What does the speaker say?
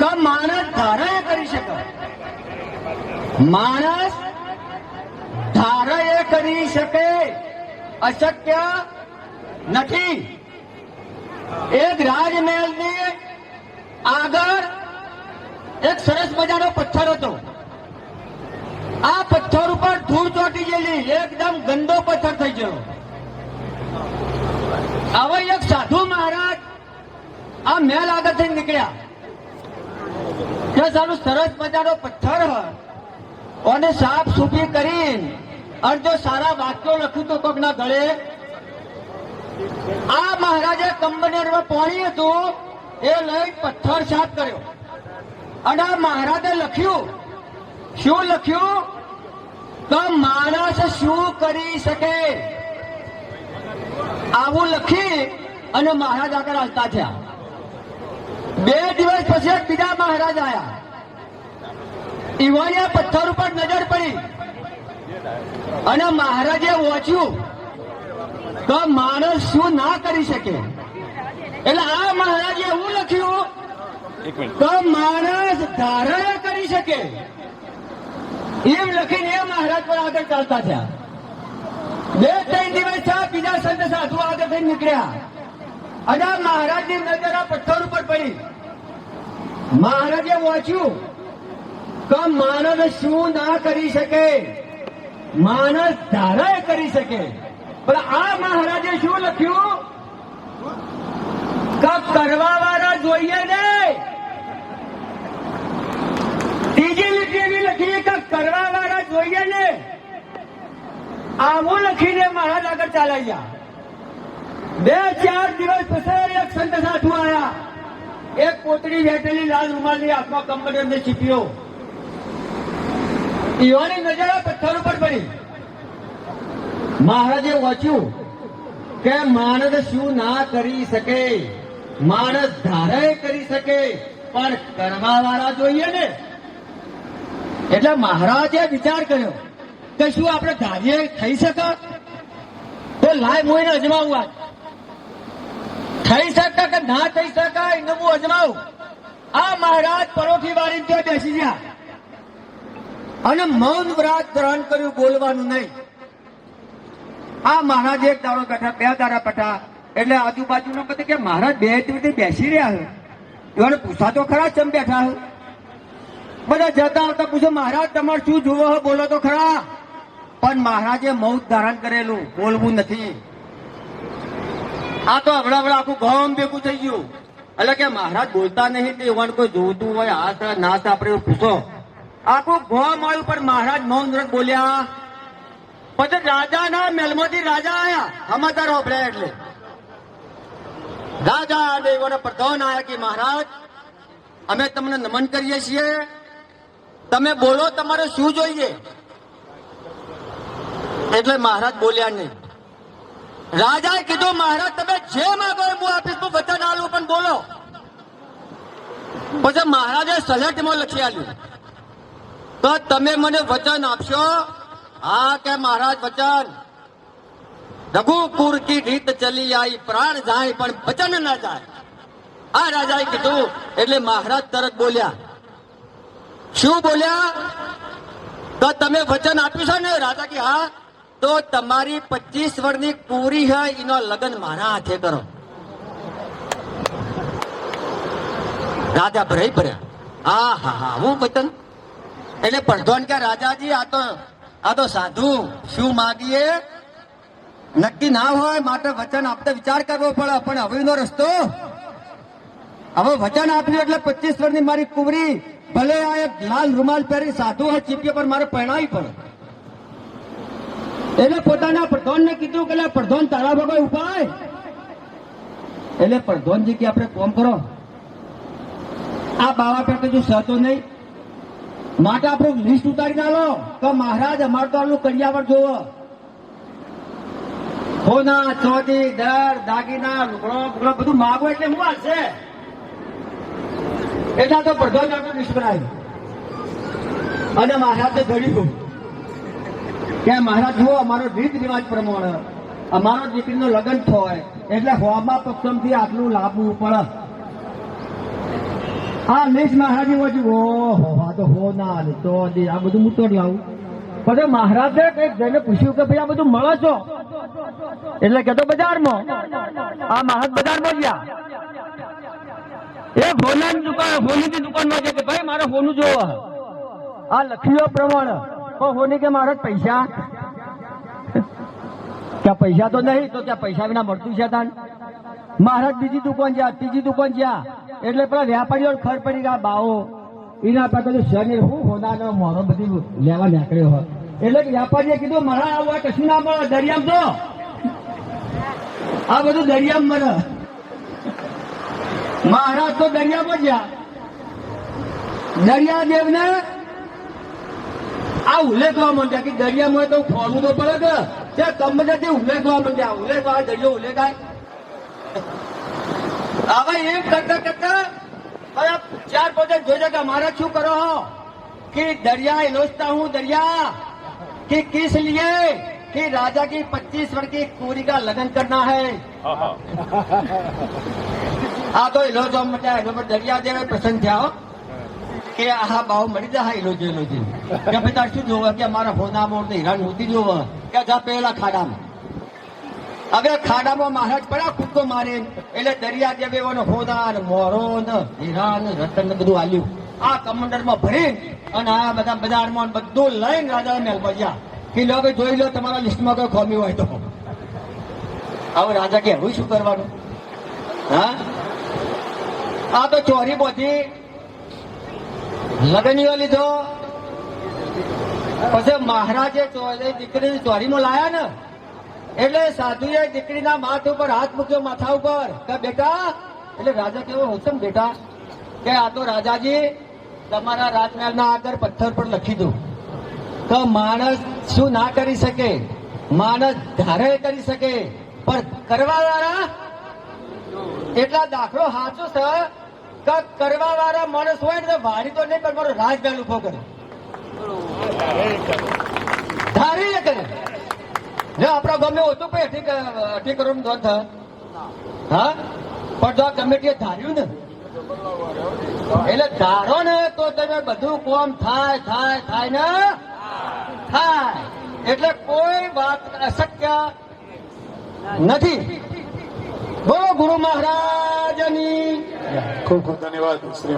કે માણસ ધારે કરી શકે માણસ ધારે કરી શકે અશક્ય નથી એક રાજમહેલની આગળ એક સરસ મજાનો પથ્થર હતો। આ પથ્થર ઉપર ધૂળ ચોટી ગયેલી, એકદમ ગંદો પથ્થર થઈ ગયો. હવે એક સાધુ મહારાજ આ મહેલ આગળથી નીકળ્યા. કે સારું સરસ મજાનો પથ્થર હોય, અને સાફ સુફી કરીને, અને જો સારા વાક્યો લખ્યું તો કોકના ગળે. આ મહારાજે કંબનેરમાં પાણી હતું, એ લઈ પથ્થર સાફ કર્યો. અને આ મહારાજે લખ્યું, શું લખ્યું? તો માણસ શું કરી શકે? આવું લખી, અને મહારાજ આગળ હાલતા થયા. બે દિવસ પછી એક બીજા મહારાજ આવ્યા ઈવાળિયા પથ્થર ઉપર નજર પડી. અને મહારાજે વોચ્યું તો માણસ શું ના કરી શકે? એટલે આ મહારાજે એવું લખ્યું તો માણસ ધારણ કરી શકે. એમ લખીને એ મહારાજ પર આગળ ચાલતા થયા. બે ત્રણ દિવસ થયા બીજા સંત સાધુ આગળ થઈ નીકળ્યા. અને મહારાજની નજર આ પથ્થર ઉપર પડી. મહારાજે વાંચ્યું કે માણસ શું ના કરી શકે? માણસ ધારા કરી શકે. પણ આ મહારાજે શું લખ્યું? કે કરવા વાળા જોઈએ ને. ત્રીજી લીટી એવી લખી કે કરવા વાળા જોઈએ ને. આવું લખીને મહારાજ આગળ ચાલ્યા ગયા. બે ચાર દિવસ પછી એક સંત સાધુ આયા. એક પોતડી વેટેલી લાલ રૂમાલની હાથમાં કંબળ એમને ચીપ્યો ઈવાની નજર પથ્થર ઉપર પડી. મહારાજે વાંચ્યું કે માણસ શું ના કરી શકે? માણસ ધારે કરી શકે, પણ કરવા વાળા જોઈએ ને. એટલે મહારાજે વિચાર કર્યો કે શું આપણે ધારીએ થઈ શકે? તો લાય મોઈને અજમાવું આજ. થઈ શકે કે ના થઈ શકાય એને હું અજમાવું. આ મહારાજ પરોઠી વાળી ત્યાં બેસી ગયા. અને મૌન વ્રત ધારણ કર્યું બોલવાનું નહીં. આ મહારાજ એક દાડો બેઠા બે દાડા બેઠા એટલે આજુબાજુનો કહે કે મહારાજ બે રીતે બેસી રહ્યા હે એવાને પૂછા તો ખરા ચમ બેઠા હે બધા જતા આવતા પૂછો, મહારાજ, તમારે શું જુઓ બોલો તો ખરા. પણ મહારાજે મૌન ધારણ કરેલું, બોલવું નથી. આ તો હમણાં હમણાં આખું ગામ ભેગું થઈ ગયું. એટલે કે મહારાજ બોલતા નહીં તે એવાને કોઈ જોતું હોય, આ ના આપણે પૂછો. આખું ગામ આવ્યું પણ મહારાજ મૌન વ્રત બોલ્યા, પછી રાજાના મેલમાંથી રાજા આવ્યા સમાચાર વાપર્યા એટલે. રાજા એવાનો પ્રધાન આયા કે મહારાજ, અમે તમને નમન કરીએ છીએ. તમે બોલો, તમારે શું જોઈએ? એટલે મહારાજ બોલ્યા નહીં. રાજાએ કીધું, મહારાજ, તમે જે માગો હું આપીશ હું વચન આલું પણ બોલો. પછી મહારાજે સલેટમાં લખી આલ્યું તો તમે મને વચન આપશો? હા, કે મહારાજ, વચન. રઘુપુર કી રીત ચલી આઈ, પ્રાણ જાય, પણ વચન ના જાય. આ રાજાએ કીધું, એટલે મહારાજ તરત બોલ્યા, શું બોલ્યા? તો તમે વચન આપ્યું છે ને? રાજા કે, હા. તો તમારી પચીસ વર્ષની પૂરી હોય એનો લગ્ન મારા હાથે કરો. રાજા ભરાઈ ભર્યા હા હા હા, હું વચન એટલે પડધોન કે, રાજાજી, આ તો આ તો સાધુ, શું માગીએ? નક્કી ના હોય માટે વચન આપતા વિચાર કરવો પડે, પણ હવેનો રસ્તો? હવે વચન આપ્યું એટલે પચીસ વર્ષની મારી કુંવરી, ભલે આ એક લાલ રૂમાલ પહેરી સાધુ હોય ચીપીએ પણ મારે પહેણાવી પડે. એટલે પોતાના પ્રધાનને કીધું કે પ્રધાન તારા ભગવાન ઉપાય. એટલે પ્રધાનજી કે, આપણે કોમ કરો. આ બાવા પર જો સહતો નહીં, માટે આપણું લિસ્ટ ઉતારી નાલો તો મહારાજ, અમારું તો આનું કરિયાવર જોવો. સોના, ચોટી, દર, દાગીના, લુગડો, બુગડો, બધું માગો એટલે હું હશે એટલા તો પ્રધાન લિસ્ટ બનાવ્યું. અને મહારાજને ધડ્યું કે મહારાજ, જુઓ, અમારો રીત રિવાજ પ્રમાણે. અમારો દીકરીનો લગ્ન થાય એટલે હોમા પક્ષમથી આટલું લાવવું પડે આ લીસ મહારાજ ઓહો આ તો હો ના તો આ બધું હું તો લાવું. પછી મહારાજે કંઈક જઈને પૂછ્યું કે, ભાઈ, આ બધું મળે છો? એટલે કે તો બજારમાં. આ મહારાજ બજારમાં ગયા. એ હોનાની દુકાન હોનીની દુકાનમાં છે કે, ભાઈ, મારે હોનું જોવા. આ લખ્યો પ્રમાણે હોની કે મારે પૈસા? ત્યાં પૈસા તો નહીં, તો ત્યાં પૈસા વિના મળતું છે તાન. મહારાજ બીજી દુકાન જ્યાં, ત્રીજી દુકાન જ્યાં. એટલે પેલા વેપારીઓ ખર પડી ગયા બાવો. એના પાસે શરીર હું હોના મોરો બધી લેવા નીકળ્યો હોય એટલે વેપારીએ કીધું, મારા આવું કશું ના મળે, દરિયામ તો. આ બધું દરિયામ મળે. મહારાજ તો દરિયામાં ગયા દરિયાદેવને આ ઉલ્લેખવા માંડ્યા કે દરિયામાં તો ખોરવું તો પડે કે તે કમરથી ઉલ્લેખવા માંડ્યા ઉલ્લેખવા દરિયો ઉલ્લેખાય હવે એમ કરતા કરતા હવે ચાર પોતે જોઈ કે મારા શું કરો હો कि दरिया इलोचता हूँ दरिया कि किस लिए कि राजा की 25 वर्ष की कुरी का लगन करना है આ તો ઇલોજો મટા એનો પર દરિયા જેવા પ્રસન્ન થયા હો. કે આહા બાવ મળી જાય ઇલોજો ઇલોજો કે ભાઈ શું જોવે? કે મારા ફોના મોર ને હીરા નહોતી જોવે. કે જા પેલા ખાડામાં. હવે ખાડામાં મહારાજ પડ્યા કૂદકો મારે. એટલે દરિયા દેવેવાનો હોના ને મોરો ને હીરા ને રતન ને બધું આલ્યું. આ કમંડરમાં ભરી અને આ બધા બજારમાં બધું લઈને રાજા મેલ ગયા. કે લો ભાઈ જોઈ લો, તમારા લિસ્ટમાં કોઈ ખોમી હોય તો. હવે રાજા કે હું શું કરવાનું? હા? આ તો ચોરી બોધી લગનીઓ લીધો પછી મહારાજે દીકરી ચોરીમાં લાયા ને? એટલે સાધુએ દીકરીના માથ ઉપર હાથ મૂક્યો માથા ઉપર કે, બેટા, એટલે રાજા કેવો હોશમ બેટા, કે આ તો રાજાજી, તમારા રાજમહેલના આગળ પથ્થર પર લખી દો. તો માણસ શું ના કરી શકે? માણસ ધારે કરી શકે. પણ કરવા વાળા એટલા દાખલો સાચો કે કરવા વાળા માણસ હોય ને તો તો નહીં, પણ મારો રાજમહેલ ઊભો કરે. ધારી ને કરે જો આપણા ગમે ઓછું પણ અઢી અઢી કરોડ ધન થાય હા? પણ જો આ કમિટીએ ધાર્યું ને, એટલે ધારો ને તો તમે બધું કોમ થાય થાય થાય ને, થાય. એટલે કોઈ વાત અશક્ય નથી. બોલો ગુરુ મહારાજની ખૂબ ખૂબ ધન્યવાદ શ્રી